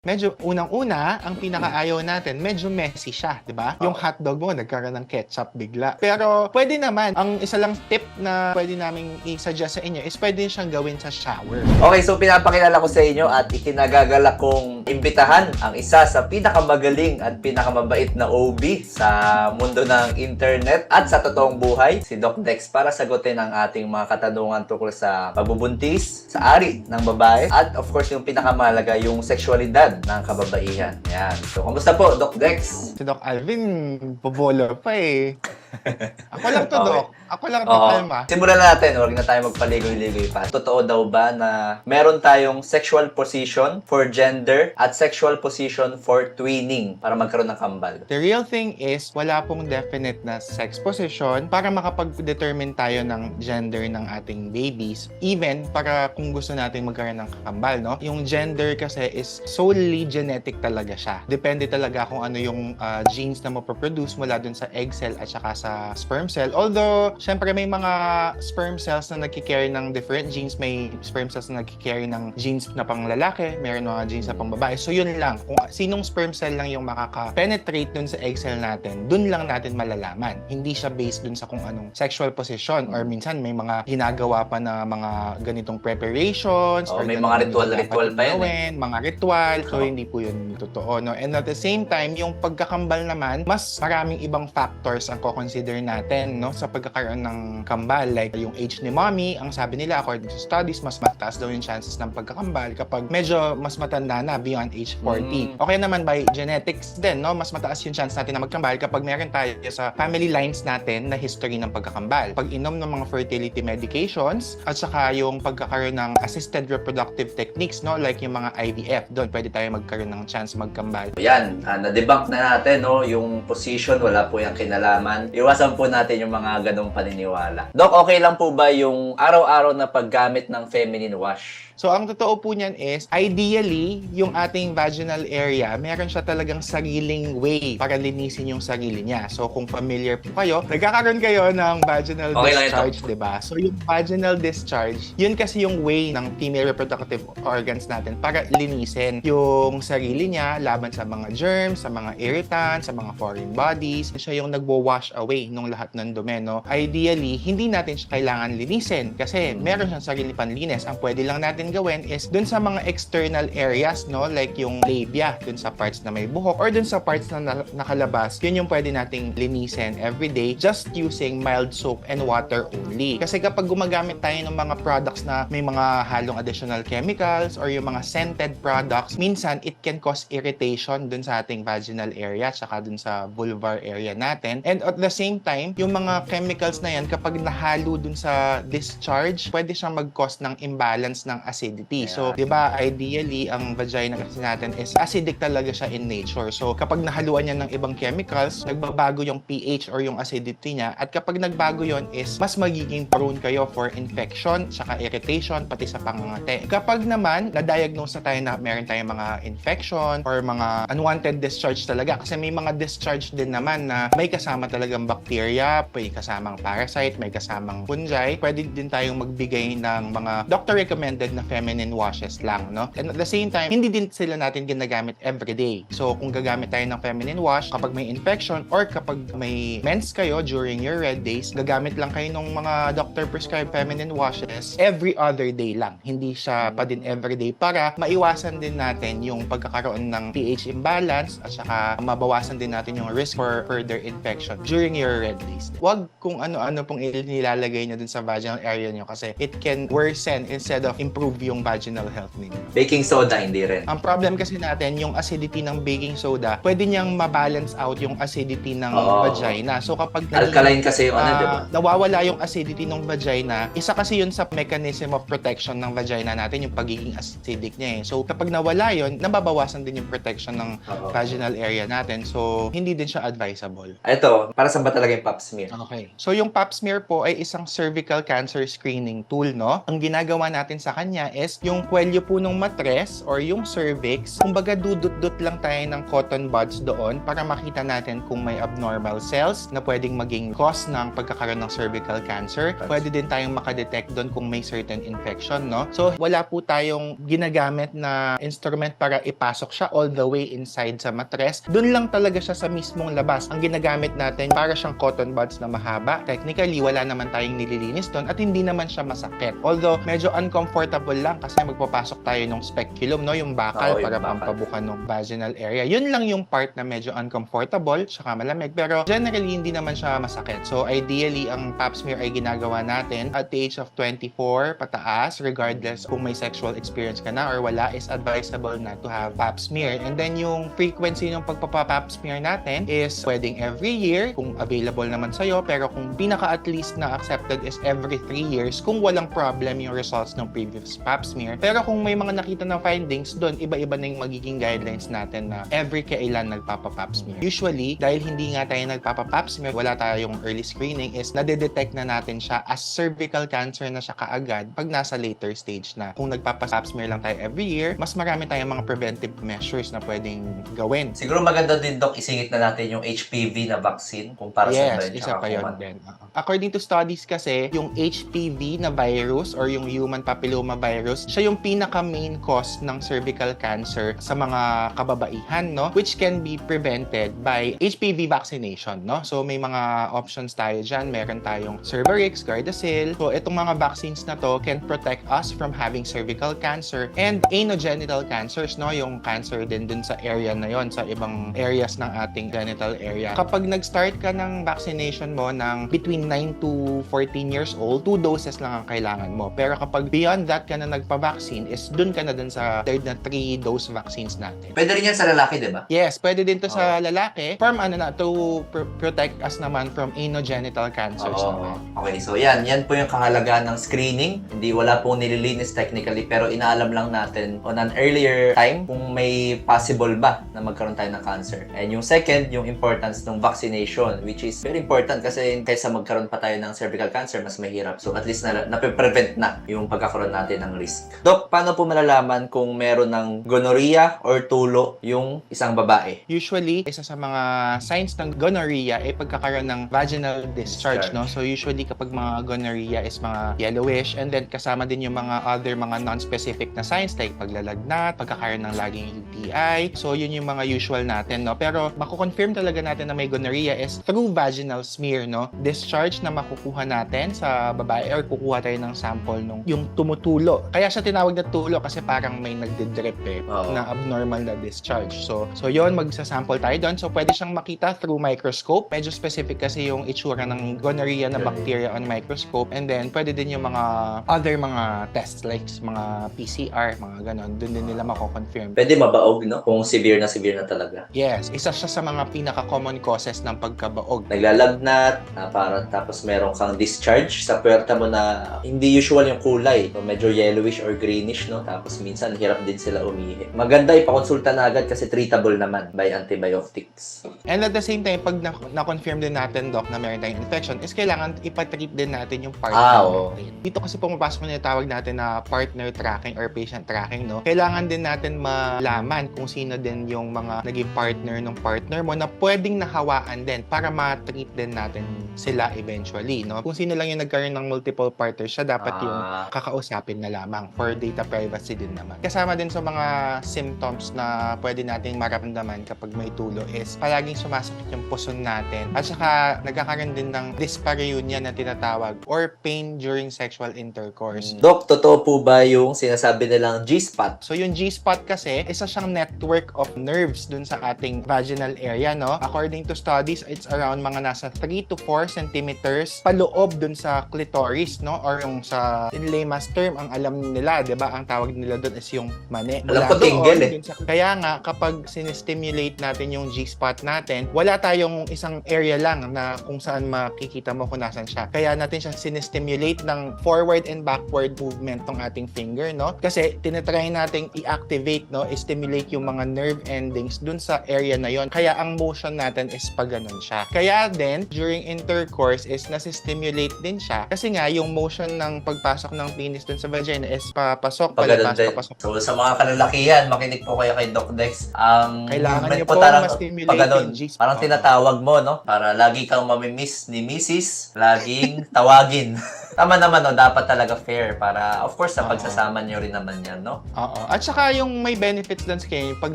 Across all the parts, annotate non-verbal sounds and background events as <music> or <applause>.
Medyo unang-una, ang pinakaayaw natin, medyo messy siya, di ba? Yung hotdog mo, nagkaroon ng ketchup bigla. Pero pwede naman, ang isa lang tip na pwede namin i-suggest sa inyo is pwede siyang gawin sa shower. Okay, so pinapakilala ko sa inyo at ikinagagalak kong imbitahan ang isa sa pinakamagaling at pinakamabait na OB sa mundo ng internet at sa totoong buhay, si Doc Dex, para sagutin ang ating mga katanungan tungkol sa pagbubuntis, sa ari ng babae, at of course yung pinakamahalaga, yung sexualidad ng kababaihan. Yan. So, kumusta po, Doc Dex? Si Doc Alvin, bobolo pa eh. <laughs> Ako lang to, Okay. Doc. Ako lang to, Oo. kalma. Simulan na natin, huwag na tayo magpaligoy-ligoy pa. Totoo daw ba na meron tayong sexual position for gender at sexual position for twinning para magkaroon ng kambal? The real thing is, wala pong definite na sex position para makapag-determine tayo ng gender ng ating babies. Even para kung gusto natin magkaroon ng kambal, no? Yung gender kasi is solely genetic talaga siya. Depende talaga kung ano yung ah, genes na mapoproduce mula dun sa egg cell at saka sa sperm cell. Although, syempre may mga sperm cells na nagkikarry ng different genes. May sperm cells na nagkikarry ng genes na pang lalaki, meron mga genes na pang babae. So yun lang. Kung sinong sperm cell lang yung makaka-penetrate dun sa egg cell natin, dun lang natin malalaman. Hindi siya based dun sa kung anong sexual position or minsan may mga ginagawa pa na mga ganitong preparations Oo, or may mga ritual-ritual pa yan eh. mga ritual. So hindi po yun totoo. No? And at the same time, yung pagkakambal naman, mas maraming ibang factors ang ko-consider natin no? sa pagkakaroon ng kambal. Like yung age ni mommy, ang sabi nila according to studies, mas mataas daw yung chances ng pagkakambal kapag medyo mas matanda na beyond age 40. Mm. Okay naman by genetics din, no? mas mataas yung chance natin na magkambal kapag meron tayo sa family lines natin na history ng pagkakambal. Pag inom ng mga fertility medications at saka yung pagkakaroon ng assisted reproductive techniques, no? like yung mga IVF, doon pwede tayo magkaroon ng chance magkambal. Yan, ah, na-debunk na natin, no? Yung position, wala po yung kinalaman. Iwasan po natin yung mga ganong paniniwala. Doc, okay lang po ba yung araw-araw na paggamit ng feminine wash? So, ang totoo po niyan is, ideally, yung ating vaginal area, meron siya talagang sariling way para linisin yung sarili niya. So, kung familiar po kayo, nagkakaroon kayo ng vaginal Okay discharge, di ba? So, yung vaginal discharge, yun kasi yung way ng female reproductive organs natin para linisin yung sarili niya laban sa mga germs, sa mga irritants, sa mga foreign bodies. Siya yung nagwo-wash away nung lahat ng dumi, no? Ideally, hindi natin siya kailangan linisin kasi meron siyang sarili panlinis. Ang pwede lang natin gawin is dun sa mga external areas, no? Like yung labia, dun sa parts na may buhok or dun sa parts na na- nakalabas, yun yung pwede nating linisin every day just using mild soap and water only. Kasi kapag gumagamit tayo ng mga products na may mga halong additional chemicals or yung mga scented products, minsan it can cause irritation dun sa ating vaginal area tsaka dun sa vulvar area natin. And at the same time, yung mga chemicals na yan, kapag nahalo dun sa discharge, pwede siyang mag-cause ng imbalance ng acidity. So, di ba, ideally, ang vagina kasi natin is acidic talaga siya in nature. So, kapag nahaluan niya ng ibang chemicals, nagbabago yung pH or yung acidity niya. At kapag nagbago yon is mas magiging prone kayo for infection, saka irritation, pati sa pangangate. Kapag naman, na-diagnose na tayo na meron tayong mga infection or mga unwanted discharge talaga. Kasi may mga discharge din naman na may kasama talagang bacteria, may kasamang parasite, may kasamang fungi. Pwede din tayong magbigay ng mga doctor-recommended na feminine washes lang, no? And at the same time, hindi din sila natin ginagamit every day. So, kung gagamit tayo ng feminine wash, kapag may infection or kapag may mens kayo during your red days, gagamit lang kayo ng mga doctor-prescribed feminine washes every other day lang. Hindi siya pa din every day para maiwasan din natin yung pagkakaroon ng pH imbalance at saka mabawasan din natin yung risk for further infection during your red days. Huwag kung ano-ano pong nilalagay nyo dun sa vaginal area nyo kasi it can worsen instead of improve yung vaginal health ninyo. Baking soda, hindi rin. Ang problem kasi natin, yung acidity ng baking soda, pwede niyang ma-balance out yung acidity ng Oo. vagina. So kapag naging- Alkaline kasi yung ano, Ah, di ba? nawawala yung acidity ng vagina, isa kasi yun sa mechanism of protection ng vagina natin, yung pagiging acidic niya eh. So kapag nawala yun, nababawasan din yung protection ng Oo. vaginal area natin. So hindi din siya advisable. Ito, para saan ba talaga yung pap smear? Okay. So yung pap smear po ay isang cervical cancer screening tool, no? Ang ginagawa natin sa kanya niya is yung kwelyo po ng matres or yung cervix. Kumbaga dudut-dut lang tayo ng cotton buds doon para makita natin kung may abnormal cells na pwedeng maging cause ng pagkakaroon ng cervical cancer. Pwede din tayong makadetect doon kung may certain infection, no? So, wala po tayong ginagamit na instrument para ipasok siya all the way inside sa matres. Doon lang talaga siya sa mismong labas. Ang ginagamit natin para siyang cotton buds na mahaba. Technically, wala naman tayong nililinis doon at hindi naman siya masakit. Although, medyo uncomfortable lang kasi magpapasok tayo ng speculum, no? Yung bakal Oo, yung para bakal. pampabukan ng vaginal area. Yun lang yung part na medyo uncomfortable, tsaka malamig. Pero generally, hindi naman siya masakit. So, ideally, ang pap smear ay ginagawa natin at the age of 24 pataas, regardless kung may sexual experience ka na or wala, is advisable na to have pap smear. And then, yung frequency ng pagpapapap smear natin is pwedeng every year, kung available naman sa'yo. Pero kung pinaka at least na accepted is every 3 years, kung walang problem yung results ng previous pap smear. Pero kung may mga nakita na findings doon, iba-iba na yung magiging guidelines natin na every kailan nagpapapap smear. Usually, dahil hindi nga tayo nagpapapap smear, wala tayong early screening, is nadedetect na natin siya as cervical cancer na siya kaagad pag nasa later stage na. Kung nagpapapap smear lang tayo every year, mas marami tayong mga preventive measures na pwedeng gawin. Siguro maganda din, Doc, isingit na natin yung HPV na vaccine kung para sa Yes, isa pa yun din. Oo. According to studies kasi, yung HPV na virus or yung human papilloma virus, siya yung pinaka main cause ng cervical cancer sa mga kababaihan, no? Which can be prevented by HPV vaccination, no? So may mga options tayo dyan. Meron tayong Cervarix, Gardasil. So itong mga vaccines na to can protect us from having cervical cancer and anogenital cancers, no? Yung cancer din dun sa area na yon sa ibang areas ng ating genital area. Kapag nag-start ka ng vaccination mo ng between 9 to 14 years old, two doses lang ang kailangan mo. Pero kapag beyond that ka na nagpa-vaccine, is dun ka na dun sa third na three dose vaccines natin. Pwede rin yan sa lalaki, di ba? Yes, pwede din to sa lalaki. From ano na, to pr- protect us naman from anogenital cancers naman. Okay, so yan. Yan po yung kahalagahan ng screening. Hindi wala pong nililinis technically, pero inaalam lang natin on an earlier time kung may possible ba na magkaroon tayo ng cancer. And yung second, yung importance ng vaccination, which is very important kasi kaysa magkaroon pa tayo ng cervical cancer, mas mahirap. So at least na, nape-prevent na yung pagkakaroon natin ng risk. Dok, paano po malalaman kung meron ng gonorrhea or tulo yung isang babae? Usually, isa sa mga signs ng gonorrhea ay pagkakaroon ng vaginal discharge, Discharge. no? So usually kapag mga gonorrhea is mga yellowish and then kasama din yung mga other mga non-specific na signs like paglalagnat, pagkakaroon ng laging UTI. So yun yung mga usual natin, no? Pero mako-confirm talaga natin na may gonorrhea is through vaginal smear, no? Discharge na makukuha natin sa babae or kukuha tayo ng sample nung yung tumutulo. Kaya siya tinawag na tulo kasi parang may nagdidrip eh Oo. na abnormal na discharge. So, so yon magsasample tayo doon. So, pwede siyang makita through microscope. Medyo specific kasi yung itsura ng gonorrhea na bacteria on microscope. And then, pwede din yung mga other mga tests like mga PCR, mga ganon. Doon din nila mako-confirm. Pwede mabaog, no? Kung severe na severe na talaga. Yes, isa siya sa mga pinaka-common causes ng pagkabaog. naglalagnat, na parang tapos meron kang discharge sa puwerta mo na hindi usual yung kulay. So, medyo yellowish or greenish, no? Tapos minsan hirap din sila umihi. Maganda ipakonsulta na agad kasi treatable naman by antibiotics. And at the same time, pag na- na-confirm din natin, Doc, na meron tayong infection, is kailangan ipatreat din natin yung partner Ah, oo. natin. Dito kasi pumapasok na yung tawag natin na partner tracking or patient tracking, no? Kailangan din natin malaman kung sino din yung mga naging partner ng partner mo na pwedeng nahawaan din para ma-treat din natin sila eventually, no? Kung sino lang yung nagkaroon ng multiple partners, siya dapat yung Ah, kakausapin na lamang for data privacy din naman. Kasama din sa mga symptoms na pwede nating maramdaman kapag may tulo is palaging sumasakit yung puson natin at saka nagkakaroon din ng dyspareunia na tinatawag or pain during sexual intercourse. Doc, totoo po ba yung sinasabi nilang G-spot? So yung G-spot kasi, isa siyang network of nerves dun sa ating vaginal area, no? According to studies, it's around mga nasa 3 to 4 centimeters paloob dun sa clitoris, no? Or yung sa in layman's term, ang alam nila, di ba? Ang tawag nila dun is yung mani. Alam Mula ko, doon, tinggel, eh. sa- kaya nga, kapag sinistimulate natin yung G-spot natin, wala tayong isang area lang na kung saan makikita mo kung nasan siya. Kaya natin siya sinistimulate ng forward and backward movement ng ating finger, no? Kasi tinatry nating i-activate, no? I-stimulate yung mga nerve endings dun sa area na yon. Kaya ang motion natin is pag ganun siya. Kaya din, during intercourse is nasi-stimulate din siya. Kasi nga, yung motion ng pagpasok ng penis dun sa vagina is papasok, Pag ganun palabas, din. papasok. So, sa mga kalalakihan, makinig po kayo kay Doc Dex. Ang Kailangan movement niyo po tarang- ma-stimulate pag ganun, yung G-spot. Parang tinatawag mo, no? Para lagi kang mamimiss ni Mrs. Laging <laughs> tawagin. Tama naman, no? Dapat talaga fair para, of course, sa pagsasama niyo rin naman yan, no? Oo. At saka yung may benefits dun sa kanya, pag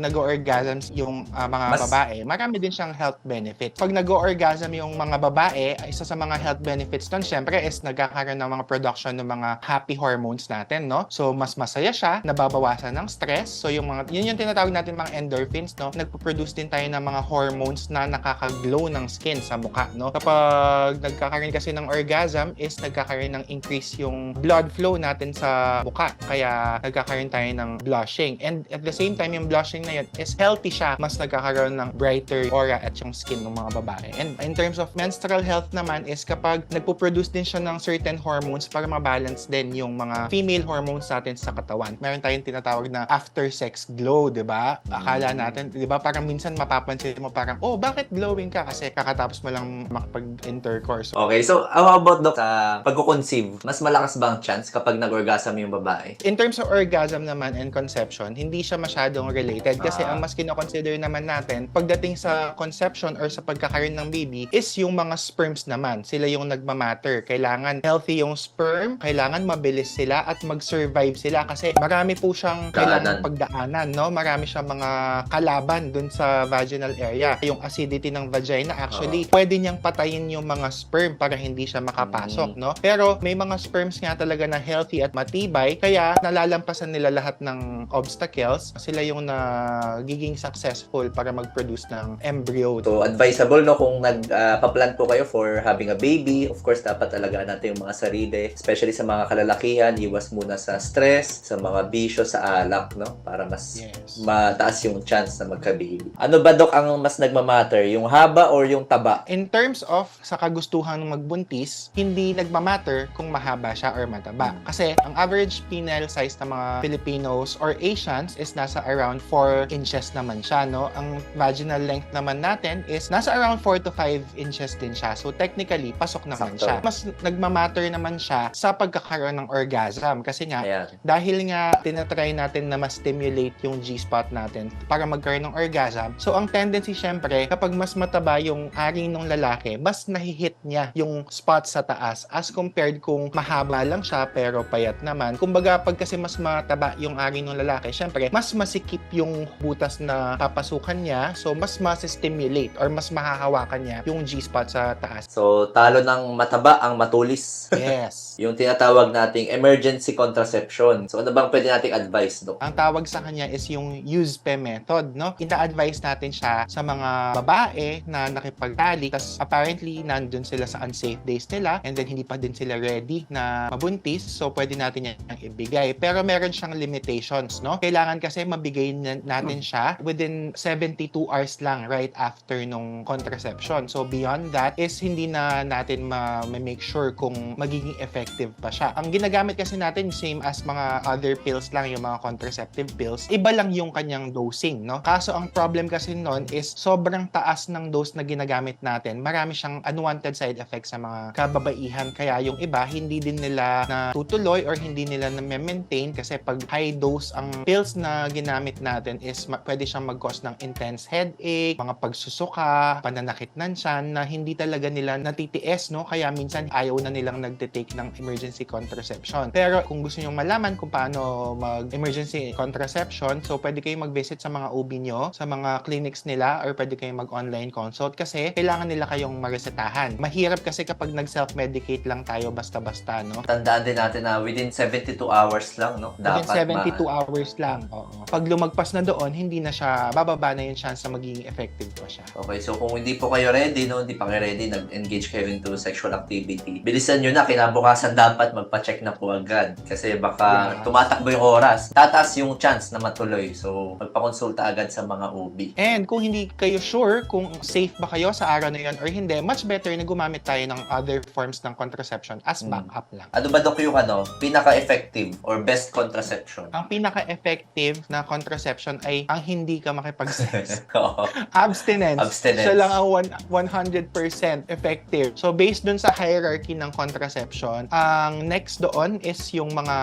nag-orgasms yung ah, mga Mas- babae, marami din siyang health benefits. Pag nag-orgasm yung mga babae, isa sa mga health benefits dun, syempre, is nagkakaroon ng mga production ng mga happy hormones natin, no? So, mas masaya siya, nababawasan ng stress. So, yung mga, yun yung tinatawag natin mga endorphins, no? Nagpo-produce din tayo ng mga hormones na nakaka-glow ng skin sa mukha, no? Kapag nagkakaroon kasi ng orgasm, is nagkakaroon ng increase yung blood flow natin sa mukha. Kaya nagkakaroon tayo ng blushing. And at the same time, yung blushing na yun is healthy siya. Mas nagkakaroon ng brighter aura at yung skin ng mga babae. And in terms of menstrual health naman is kapag nagpo-produce din siya ng certain hormones para ma-balance din yung mga female hormones natin sa katawan. Meron tayong tinatawag na after sex glow, 'di ba? Akala natin, 'di ba, parang minsan mapapansin mo parang, "Oh, bakit glowing ka?" Kasi kakatapos mo lang makapag-intercourse. Okay, so how about, Doc, sa pagkukonceive, mas malakas ba ang chance kapag nag-orgasm yung babae? In terms of orgasm naman and conception, hindi siya masyadong related kasi Ah. ang mas kinoconsider naman natin pagdating sa conception or sa pagkakaroon ng baby is yung mga sperms naman. Sila yung nagmamatter. Kailangan healthy yung sperm, kailangan mabilis sila at mag-survive sila kasi marami po siyang kailangan pagdaanan, no? Marami siyang mga kalaban dun sa vaginal area. Yung acidity ng vagina actually pwede niyang patayin yung mga sperm para hindi siya makapasok, Mm. no? Pero may mga sperms nga talaga na healthy at matibay, kaya nalalampasan nila lahat ng obstacles. Sila yung nagiging successful para mag-produce ng embryo. So, advisable, no, kung nagpa-plan po kayo for having a baby, of course, dapat alagaan natin yung mga sarili, especially sa mga kalalakihan, iwas muna sa stress, sa mga bisyo, sa alak, no, para mas Yes. mataas yung chance na magka-baby. Ano ba, Dok, ang mas nagmamatter? Yung haba or yung taba? In terms of sa kagustuhan ng magbuntis, hindi nagmamatter kung mahaba siya or mataba. Kasi ang average penile size ng mga Filipinos or Asians is nasa around 4 inches naman siya, no? Ang vaginal length naman natin is nasa around 4 to 5 inches din siya. So technically, pasok naman Sakto. siya. Mas nagmamatter naman siya sa pagkakaroon ng orgasm. Kasi nga, Ayan. dahil nga tinatry natin na ma-stimulate yung G-spot natin para magkaroon ng orgasm. So ang tendency syempre, kapag mas mataba yung ari ng lalaki, mas nahihit niya yung spot sa taas as compared kung mahaba lang siya pero payat naman. Kumbaga pag kasi mas mataba yung ari ng lalaki, syempre mas masikip yung butas na papasukan niya. So mas mas-stimulate or mas mahahawakan niya yung G-spot sa taas. So, talo ng mataba ang matulis. Yes. <laughs> yung tinatawag nating emergency contraception. So, ano bang pwede nating advice, Dok? Ang tawag sa kanya is yung use-pe method, no? Ina-advise natin siya sa mga babae na nakipagtali, tas apparently nandun sila sa unsafe days nila and then hindi pa din sila ready na mabuntis, so pwede natin yan ibigay. Pero meron siyang limitations, no? Kailangan kasi mabigay na- natin siya within 72 hours lang right after nung contraception. So beyond that is hindi na natin ma-make sure kung magiging effective pa siya. Ang ginagamit kasi natin same as mga other pills lang, yung mga contraceptive pills, iba lang yung kanyang dosing, no? Kaso ang problem kasi nun is sobrang taas ng dose na ginagamit natin. Marami siyang unwanted side effects sa mga kababaihan. Kaya yung iba, hindi din nila na tutuloy or hindi nila na maintain kasi pag high dose ang pills na ginamit natin is ma- pwede siyang mag-cause ng intense headache, mga pagsusuka, pananakit ng tiyan na hindi talaga nila natitiis, no? Kaya minsan ayaw na nilang nagtitake ng emergency contraception. Pero kung gusto nyo malaman kung paano mag-emergency contraception, so pwede kayong mag-visit sa mga OB nyo, sa mga clinics nila, or pwede kayong mag-online consult kasi kailangan nila kayong maresetahan. Mahirap kasi kapag nag-self-medicate lang tayo basta-basta, no? Tandaan din natin na within 72 hours lang, no? Within Dapat 72 ma- hours lang. Oo. Pag lumagpas na doon, hindi na siya, bababa na yung chance na magiging effective pa siya. Okay, so kung hindi po kayo ready, no, hindi pa kayo ready, nag-engage kayo into sexual activity, bilisan nyo na, kinabukasan dapat magpa-check na po agad. Kasi baka Yeah. tumatakbo yung oras, tataas yung chance na matuloy. So, magpakonsulta agad sa mga OB. And kung hindi kayo sure kung safe ba kayo sa araw na yun or hindi, much better na gumamit tayo ng other forms ng contraception contraception as Mm. backup lang. Ano ba, Dok, yung ano, pinaka-effective or best contraception? Ang pinaka-effective na contraception ay ang hindi ka makipag-sex. <laughs> Oo. Abstinence. Abstinence. Siya lang ang one- 100% effective. So, based dun sa hierarchy ng contraception, ang next doon is yung mga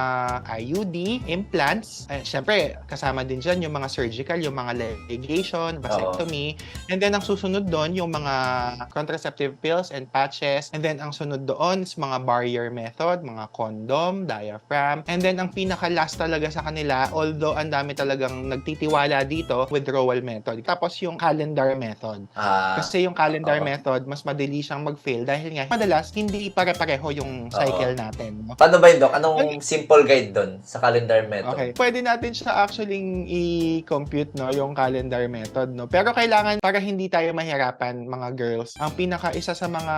IUD, implants. Eh, Siyempre, kasama din dyan yung mga surgical, yung mga ligation, vasectomy. And then, ang susunod doon, yung mga contraceptive pills and patches. And then, ang sunod doon is mga barrier method, mga condom, diaphragm. And then, ang pinaka-last talaga sa kanila, although ang dami talagang nagtitiwala dito, withdrawal method. Tapos, yung calendar method. Ah, Kasi yung calendar Oo. method, mas madali siyang mag-fail dahil nga, madalas, hindi pare-pareho yung cycle natin. no? paano ba yun, Dok? Anong simple guide doon sa calendar method? Okay. Pwede natin siya actually i-compute, no, yung calendar method, no. Pero kailangan, para hindi tayo mahirapan, mga girls, ang pinaka isa sa mga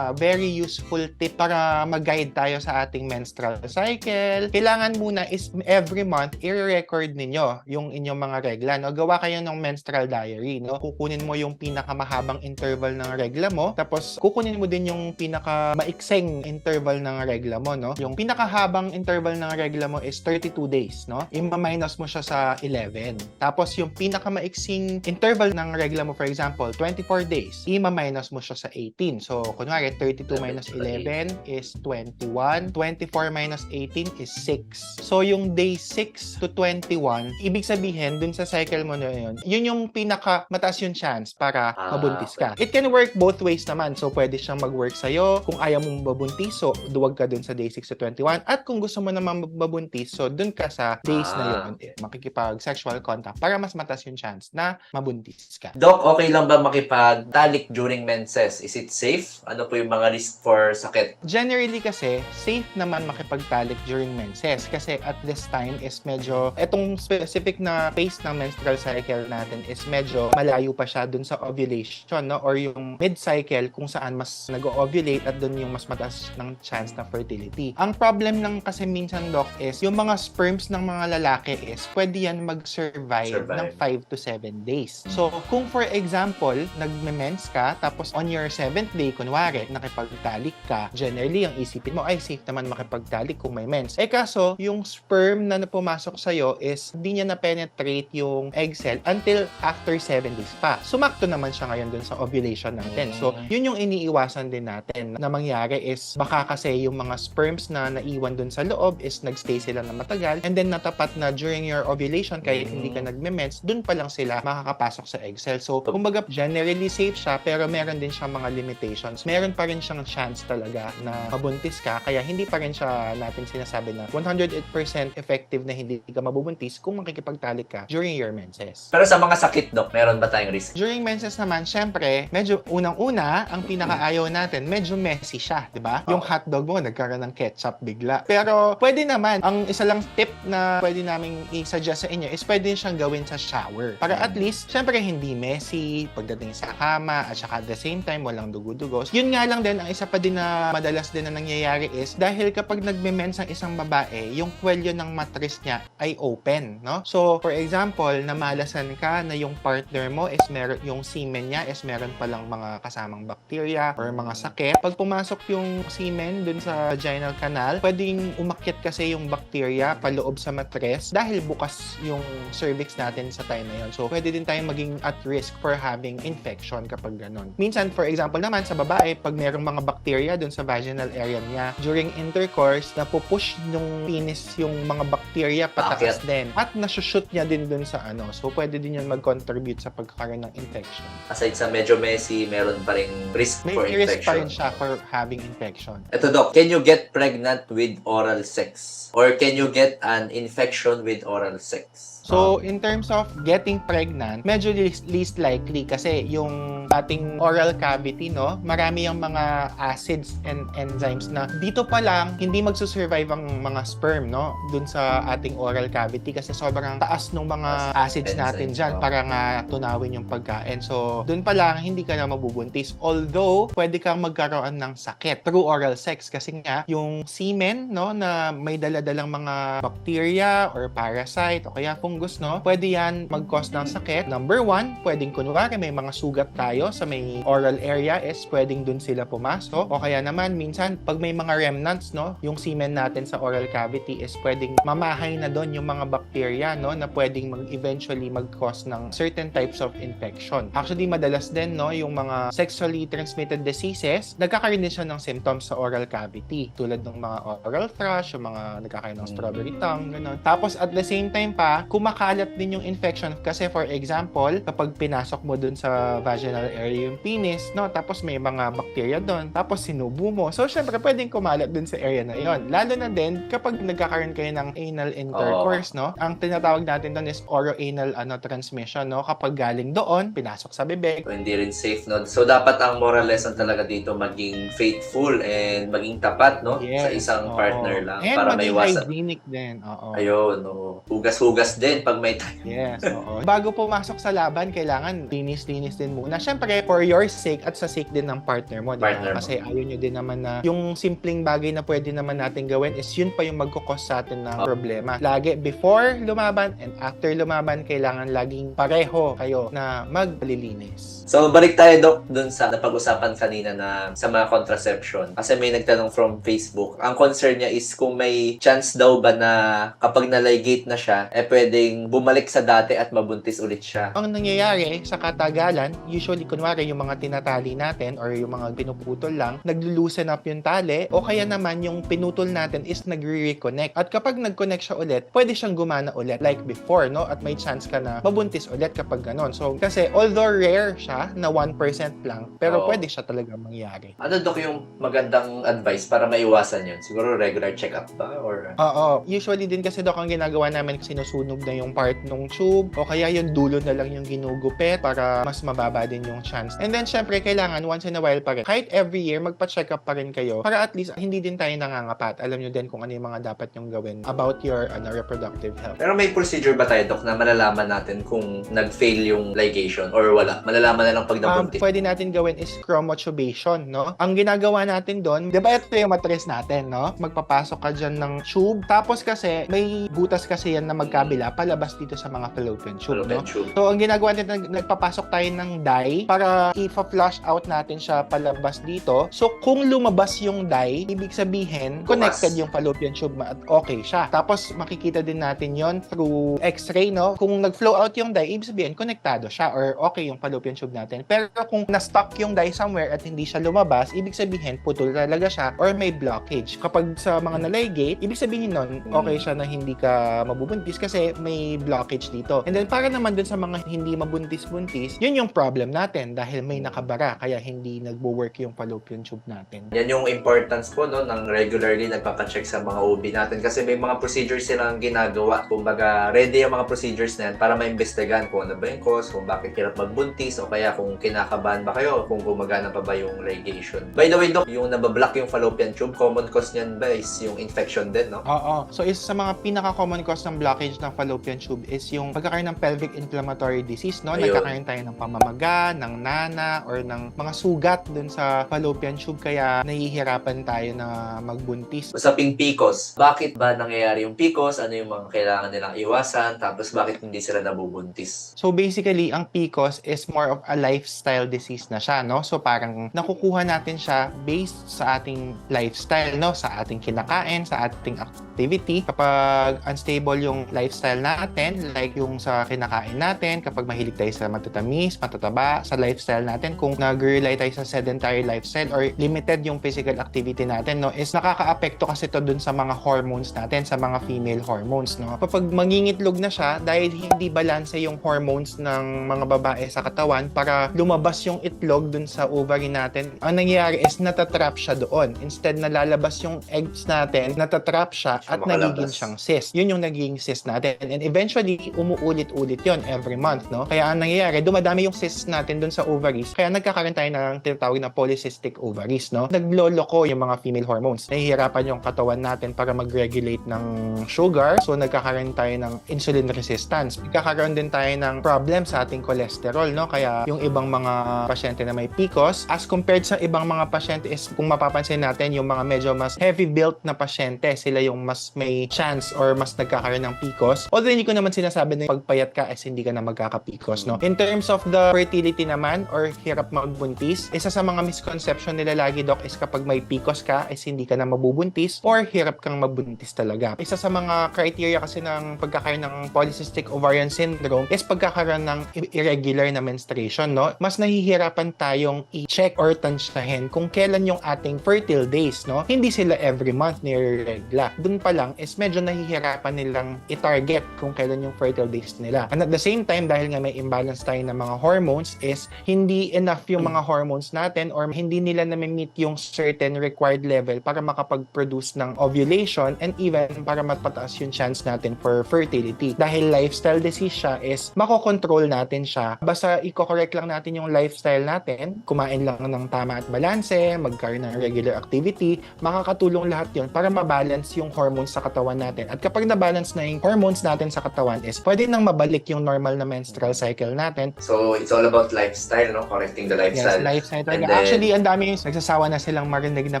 very useful tip para mag-guide tayo sa ating menstrual cycle, kailangan muna is every month, i-record ninyo yung inyong mga regla, no. Gawa kayo ng menstrual diary, no. Kukunin mo yung pinakamahabang interval ng regla mo, tapos kukunin mo din yung pinaka maikseng interval ng regla mo, no. Yung pinakahabang interval ng regla mo is 32 days, no? Ima-minus mo siya sa 11. Tapos yung pinakamaiksing interval ng regla mo, for example, 24 days, ima-minus mo siya sa 18. So, kunwari, 32 minus 11 is 21. 24 minus 18 is 6. So, yung day 6 to 21, ibig sabihin, dun sa cycle mo na yun, yun yung pinaka mataas yung chance para Ah, mabuntis ka. It can work both ways naman. So, pwede siyang mag-work sa'yo. Kung ayaw mong mabuntis, so, duwag ka dun sa day 6 to 21. At kung gusto mo naman mabuntis, so, dun ka sa days na Ah. yun, eh, makikipag-sexual contact para mas mataas yung chance na mabuntis ka. Doc, okay lang ba makipagtalik during menses? Is it safe? Ano po yung mga risk for sakit? Generally kasi, safe naman makipagtalik during menses kasi at this time is medyo, etong specific na phase ng menstrual cycle natin is medyo malayo pa siya dun sa ovulation, no? Or yung mid-cycle kung saan mas nag-ovulate at dun yung mas mataas ng chance na fertility. Ang problem ng kasi minsan, Doc, is yung mga sperms ng mga lalaki is pwede yan mag-survive Survive. ng 5 to 7 days. So, kung for example, nagme-mens ka, tapos on your 7th day, kunwari, nakipagtalik ka, generally, ang isipin mo, ay, safe naman makipagtalik kung may mens. Eh kaso, yung sperm na pumasok sa'yo is, hindi niya na-penetrate yung egg cell until after 7 days pa. Sumakto naman siya ngayon dun sa ovulation natin. So, yun yung iniiwasan din natin na mangyari is, baka kasi yung mga sperms na naiwan dun sa loob is nagstay sila na matagal and then natapat na during your ovulation kahit hindi ka nagme-mens, dun pa lang sila makakapasok sa egg cell. So, kumbaga, generally safe siya pero meron din siyang mga limitations. Meron pa rin siyang chance talaga na mabuntis ka kaya hindi pa rin siya natin sinasabi na 108% effective na hindi ka mabubuntis kung makikipagtalik ka during your menses. Pero sa mga sakit, Doc, meron ba tayong risk? During menses naman, syempre, medyo unang-una, ang pinakaayaw natin, medyo messy siya, di ba? Yung hotdog mo, nagkaroon ng ketchup bigla. Pero pwede naman, ang isa lang tip na pwede namin i-suggest sa inyo is pwede siyang gawin sa shower. Para at least, syempre, hindi messy pagdating sa kama at saka at the same time, walang dugo-dugos. Yun nga lang din, ang isa pa din na madalas din na nangyayari is dahil kapag nagme-mens ang isang babae, yung kwelyo ng mattress niya ay open, no? So, for example, namalasan ka na yung partner mo is meron, yung semen niya is meron palang mga kasamang bacteria or mga sakit. Pag pumasok yung semen dun sa vaginal canal, pwedeng umakyat kasi yung bacteria paloob sa mattress dahil bukas yung cervix natin sa time na yun. So, pwede din tayong maging at risk for having infection kapag ganun. Minsan, for example naman, sa babae, pag merong mga bacteria dun sa vaginal area niya, during intercourse, napupush nung penis yung mga bacteria pataas din. At nasushoot niya din dun sa ano. So, pwede din yun mag-contribute sa pagkakaroon ng infection. Aside sa medyo messy, meron pa rin risk May for risk pa rin infection. siya for having infection. Ito, Doc, can you get pregnant with oral sex? Or can you get an infection with oral sex? So, in terms of getting pregnant, medyo least, likely kasi yung ating oral cavity, no, marami yung mga acids and enzymes na dito pa lang, hindi magsusurvive ang mga sperm, no, dun sa ating oral cavity kasi sobrang taas ng mga acids natin dyan para nga tunawin yung pagkain. So, dun pa lang, hindi ka na mabubuntis. Although, pwede kang magkaroon ng sakit through oral sex kasi nga, yung semen, no, na may daladalang mga bacteria or parasite o kaya fungi fungus, no? Pwede yan mag-cause ng sakit. Number one, pwedeng kunwari may mga sugat tayo sa may oral area is pwedeng dun sila pumasok. O kaya naman, minsan, pag may mga remnants, no? Yung semen natin sa oral cavity is pwedeng mamahay na doon yung mga bacteria, no? Na pwedeng mag eventually mag-cause ng certain types of infection. Actually, madalas din, no? Yung mga sexually transmitted diseases, nagkakaroon din siya ng symptoms sa oral cavity. Tulad ng mga oral thrush, yung mga nagkakaroon ng strawberry tongue, gano'n. Tapos, at the same time pa, kumakalat din yung infection. Kasi, for example, kapag pinasok mo dun sa vaginal area yung penis, no? Tapos, may mga bacteria doon. Tapos, sinubo mo. So, syempre, pwedeng kumalat dun sa area na yon. Lalo na din, kapag nagkakaroon kayo ng anal intercourse, no? Ang tinatawag natin doon is oroanal ano, transmission, no? Kapag galing doon, pinasok sa bibig, So, hindi rin safe, no? So, dapat ang moral lesson talaga dito maging faithful and maging tapat, no? Sa isang oo. partner lang And para maging maiwasan. hygienic din. Oo. Ayun, no. Hugas-hugas din pag may time. Yes, oo. Bago pumasok sa laban, kailangan linis-linis din muna. Siyempre, for your sake at sa sake din ng partner mo, di ba? Partner mo. Kasi ayaw nyo din naman na yung simpleng bagay na pwede naman natin gawin is yun pa yung magkukos sa atin ng Oh. problema. Lagi, before lumaban and after lumaban, kailangan laging pareho kayo na maglilinis. So, balik tayo, Doc, dun sa napag-usapan kanina na sa mga contraception. Kasi may nagtanong from Facebook. Ang concern niya is kung may chance daw ba na kapag naligate na siya, eh pwedeng bumalik sa dati at mabuntis ulit siya. Ang nangyayari sa katagalan, usually kunwari yung mga tinatali natin or yung mga pinuputol lang, naglo-loosen up yung tali o kaya naman yung pinutol natin is nagre-reconnect. At kapag nag-connect siya ulit, pwede siyang gumana ulit like before, no? At may chance ka na mabuntis ulit kapag ganon. So, kasi although rare siya, na 1% lang, pero Oo. pwede siya talaga mangyari. Ano, Doc, yung magandang advice para maiwasan yun? Siguro regular check-up ba? Or... Oo. Usually din kasi dok ang ginagawa namin sinusunog na yung part ng tube o kaya yung dulo na lang yung ginugupit para mas mababa din yung chance. And then syempre kailangan once in a while pa rin. Kahit every year magpa-check up pa rin kayo para at least hindi din tayo nangangapat. Alam nyo din kung ano yung mga dapat yung gawin about your ano, reproductive health. Pero may procedure ba tayo, Doc, na malalaman natin kung nag-fail yung ligation or wala? Malalaman na lang pag Um, nabuntis. pwede natin gawin is chromotubation, no? Ang ginagawa natin doon, di ba ito yung matres natin, no? Magpapasok ka dyan ng tube. Tapos kasi, may butas kasi yan na magkabila palabas dito sa mga fallopian tube, no? Fallopian tube. So, ang ginagawa natin, nag- nagpapasok tayo ng dye para i-flush out natin siya palabas dito. So, kung lumabas yung dye, ibig sabihin, Bukas. connected yung fallopian tube at okay siya. Tapos, makikita din natin yon through x-ray, no? Kung nag-flow out yung dye, ibig sabihin, konektado siya or okay yung fallopian tube natin. Pero kung na-stuck yung dye somewhere at hindi siya lumabas, ibig sabihin, putol talaga siya or may blockage. Kapag sa mga naligate, ibig sabihin nun, okay siya na hindi ka mabubuntis kasi may blockage dito. And then, para naman dun sa mga hindi mabuntis-buntis, yun yung problem natin dahil may nakabara kaya hindi nagwo-work yung fallopian tube natin. Yan yung importance po no, ng regularly nagpapacheck sa mga OB natin kasi may mga procedures silang ginagawa. Kumbaga, ready yung mga procedures na yan para maimbestigahan kung ano ba yung cause, kung bakit hirap magbuntis o kaya kung kinakabahan ba kayo, kung gumagana pa ba yung ligation. By the way, Doc, yung nabablock yung fallopian tube, common cause niyan ba is yung infection din, no? Oo. So, isa sa mga pinaka-common cause ng blockage ng fallopian tube is yung pagkakaroon ng pelvic inflammatory disease, no? Ayun. Nagkakaroon tayo ng pamamaga, ng nana, or ng mga sugat dun sa fallopian tube kaya nahihirapan tayo na magbuntis. Usaping PCOS. Bakit ba nangyayari yung PCOS? Ano yung mga kailangan nilang iwasan? Tapos bakit hindi sila nabubuntis? So basically, ang PCOS is more of a lifestyle disease na siya, no? So parang nakukuha natin siya based sa ating lifestyle, no? Sa ating kinakain, sa ating activity. Kapag unstable yung lifestyle natin, like yung sa kinakain natin, kapag mahilig tayo sa matatamis, matataba, sa lifestyle natin, kung nag-rely tayo sa sedentary lifestyle or limited yung physical activity natin, no? Is nakaka-apekto kasi to dun sa mga hormones natin, sa mga female hormones, no? Kapag mangingitlog na siya, dahil hindi balanse yung hormones ng mga babae sa katawan para lumabas yung itlog dun sa ovary natin, ang nangyayari is natatrap siya doon. Instead na lalabas yung eggs natin, natatrap siya at nagiging siyang cyst. Yun yung nagiging cyst natin. And eventually, umuulit-ulit yon every month, no? Kaya ang nangyayari, dumadami yung cysts natin dun sa ovaries. Kaya nagkakaroon tayo ng tinatawag na polycystic ovaries, no? Nagloloko yung mga female hormones. Nahihirapan yung katawan natin para mag-regulate ng sugar. So, nagkakaroon tayo ng insulin resistance. Nagkakaroon din tayo ng problem sa ating cholesterol, no? Kaya yung ibang mga pasyente na may PCOS. As compared sa ibang mga pasyente is kung mapapansin natin, yung mga medyo mas heavy built na pasyente, sila yung mas may chance or mas nagkakaroon ng PCOS. Although hindi ko naman sinasabi na pagpayat ka is hindi ka na magkaka-PCOS, no? In terms of the fertility naman or hirap magbuntis, isa sa mga misconception nila lagi, Doc, is kapag may PCOS ka is hindi ka na mabubuntis or hirap kang mabuntis talaga. Isa sa mga criteria kasi ng pagkakaroon ng polycystic ovarian syndrome is pagkakaroon ng irregular na menstruation, no? Mas nahihirapan tayong i-check or tansyahin kung kailan yung ating fertile days, no? Hindi sila every month niregla. Doon pa lang is medyo nahihirapan nilang i-target kung kailan yung fertile days nila. And at the same time, dahil nga may imbalance tayo ng mga hormones, is hindi enough yung mga hormones natin or hindi nila na-meet yung certain required level para makapag-produce ng ovulation and even para mapataas yung chance natin for fertility. Dahil lifestyle disease siya is makokontrol natin siya. Basta i-correct lang natin yung lifestyle natin, kumain lang ng tama at balanse, magkaroon ng regular activity, makakatulong lahat yun para mabalance yung hormones sa katawan natin. At kapag na-balance na yung hormones natin sa katawan is pwede nang mabalik yung normal na menstrual cycle natin. So, it's all about lifestyle, no? Correcting the lifestyle. Yes, lifestyle And then- Actually, ang dami yung nagsasawa na silang marinig na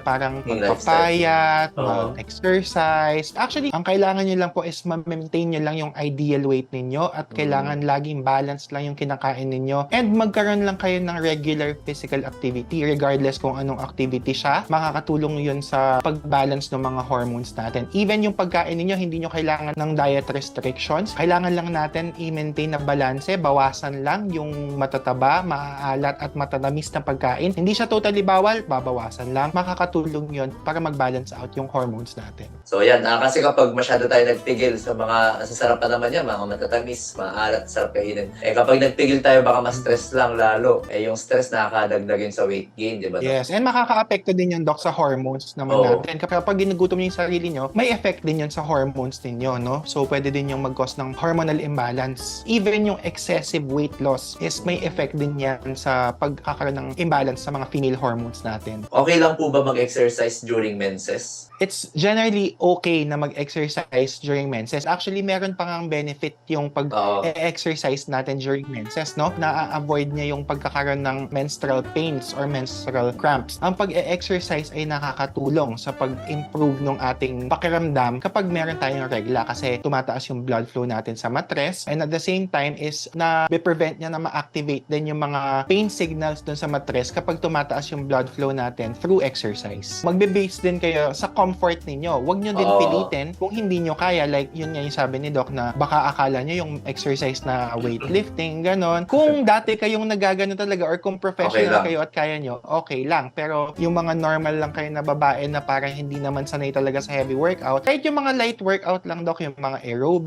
parang magpapayat, Oo. mag-exercise. Actually, ang kailangan nyo lang po is ma-maintain nyo lang yung ideal weight ninyo at Mm. kailangan laging balance lang yung kinakain ninyo and magkaroon lang kayo ng regular physical activity regardless kung anong activity siya. Makakatulong yun sa pag-balance ng mga hormones natin. Even yung pagkain ninyo, hindi nyo kailangan ng diet restrictions. Kailangan lang natin i-maintain na balanse, bawasan lang yung matataba, maaalat at matatamis na pagkain. Hindi siya totally bawal, babawasan lang. Makakatulong yun para mag-balance out yung hormones natin. So yan, ah, kasi kapag masyado tayo nagpigil sa mga sasarap pa naman yan, mga matatamis, maalat, sarap kainin. Eh kapag nagpigil tayo, baka ma-stress lang lalo. Eh yung stress nakakadagdag yun sa weight gain, di ba? Yes, and makaka-apekto din yun, Doc, sa hormones naman Oo. natin. Kapag ginugutom niyo yung sarili niyo, may effect din yun sa hormones ninyo, no? So, pwede din yung mag-cause ng hormonal imbalance. Even yung excessive weight loss is may effect din yan sa pagkakaroon ng imbalance sa mga female hormones natin. Okay lang po ba mag-exercise during menses? It's generally okay na mag-exercise during menses. Actually, meron pa ngang benefit yung pag Oo. exercise natin during menses, no? Na-avoid niya yung pagkakaroon ng menstrual pains or menstrual cramps. Ang pag-exercise ay nakakatulong sa pag-improve ng ating pakiramdam kapag meron tayong regla kasi tumataas yung blood flow natin sa matres and at the same time is na prevent niya na ma-activate din yung mga pain signals dun sa matres kapag tumataas yung blood flow natin through exercise. Magbe-base din kayo sa comfort ninyo. Huwag nyo din Oo. pilitin kung hindi nyo kaya. Like, yun nga yung sabi ni Doc na baka akala nyo yung exercise na weightlifting, ganon. Kung <laughs> dati kayong nagagano talaga or kung Okay professional lang. kayo at kaya nyo, okay lang. Pero yung mga normal lang kayo na babae na parang hindi naman sanay talaga sa heavy workout, kahit yung mga light workout lang, Doc, yung mga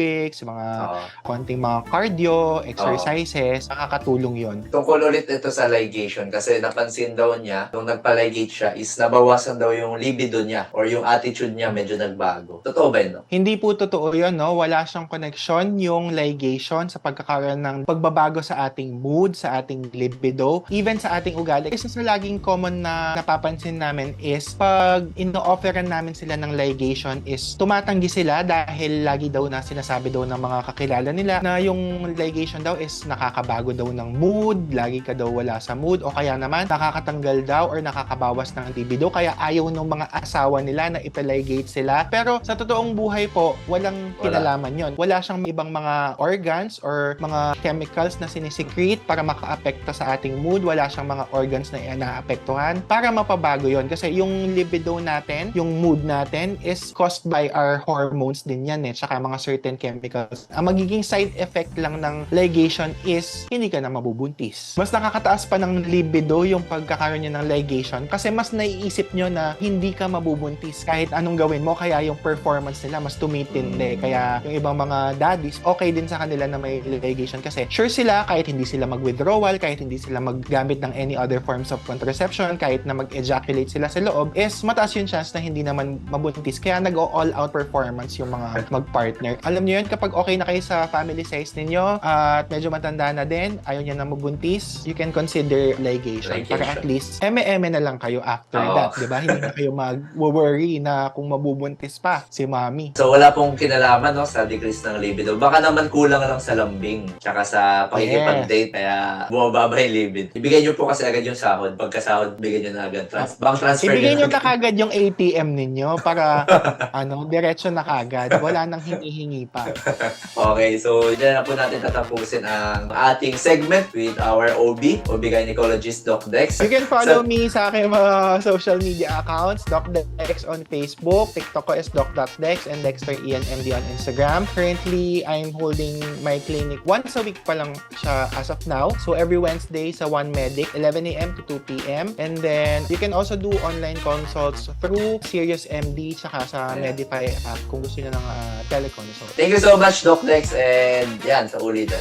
aerobics, mga Oo. konting mga cardio, exercises, nakakatulong yon. Tungkol ulit ito sa ligation kasi napansin daw niya nung nagpa-ligate siya is nabawasan daw yung libido niya or yung attitude niya medyo nagbago. Totoo ba yun? No? Hindi po totoo yun, no? Wala siyang connection yung ligation sa pagkakaroon ng pagbabago sa ating mood, sa ating libido, even sa ating ugali. Isa sa laging common na napapansin namin is pag ino-offeran namin sila ng ligation is tumatanggi sila dahil lagi daw na sinasabi daw ng mga kakilala nila na yung ligation daw is nakakabago daw ng mood, lagi ka daw wala sa mood o kaya naman nakakatanggal daw or nakakabawas ng libido kaya ayaw ng mga asawa nila na ipaligate sila. Pero sa totoong buhay po, walang Wala. kinalaman yon. Wala siyang ibang mga organs or mga chemicals na sinisecrete para makaapekto sa ating mood. Wala siyang mga organs na inaapektuhan para mapabago yon. Kasi yung libido natin, yung mood natin is caused by our hormones din yan eh. Tsaka mga certain chemicals. Ang magiging side effect lang ng ligation is hindi ka na mabubuntis. Mas nakakataas pa ng libido yung pagkakaroon nyo ng ligation kasi mas naiisip nyo na hindi ka mabubuntis kahit anong gawin mo kaya yung performance nila mas tumitindi. Kaya yung ibang mga daddies, okay din sa kanila na may ligation kasi sure sila kahit hindi sila mag-withdrawal, kahit hindi sila maggamit ng any other forms of contraception, kahit na mag-ejaculate sila sa loob, is mataas yung chance na hindi naman mabuntis. Kaya nag-all out performance yung mga <laughs> mag-partner. Alam niyo yun, kapag okay na kayo sa family size ninyo at medyo matanda na din, ayaw niya na mabuntis, you can consider ligation. Ligation. Para at least, eme-eme na lang kayo after Oo. that, di ba? Hindi na kayo mag-worry na kung mabubuntis pa si mami. So wala pong kinalaman no, sa decrease ng libido. Baka naman kulang lang sa lambing tsaka sa pakikipag-date kaya bumababa yung limit. Ibigay nyo po kasi agad yung sahod. Pagkasahod, bigyan nyo na agad. Trans bank transfer Ibigay nyo nyo na kagad yung ATM ninyo para <laughs> ano, diretso na kagad. Wala nang hinihingi pa. <laughs> Okay, so dyan na po natin tatapusin ang ating segment with our OB, OB gynecologist Doc Dex. You can follow So- me sa aking mga social media accounts, DocDex on Facebook, TikTok ko is Doc.Dex, and Dexter Ian MD on Instagram. Currently, I'm holding my clinic once a week pa lang siya as of now. So every Wednesday sa One Medic, 11 a.m. to 2 p.m. And then, you can also do online consults through Sirius MD tsaka sa Yeah. Medify app kung gusto nyo ng uh, teleconsult. Thank you so much, Doc Dex, and yan, sa ulitan.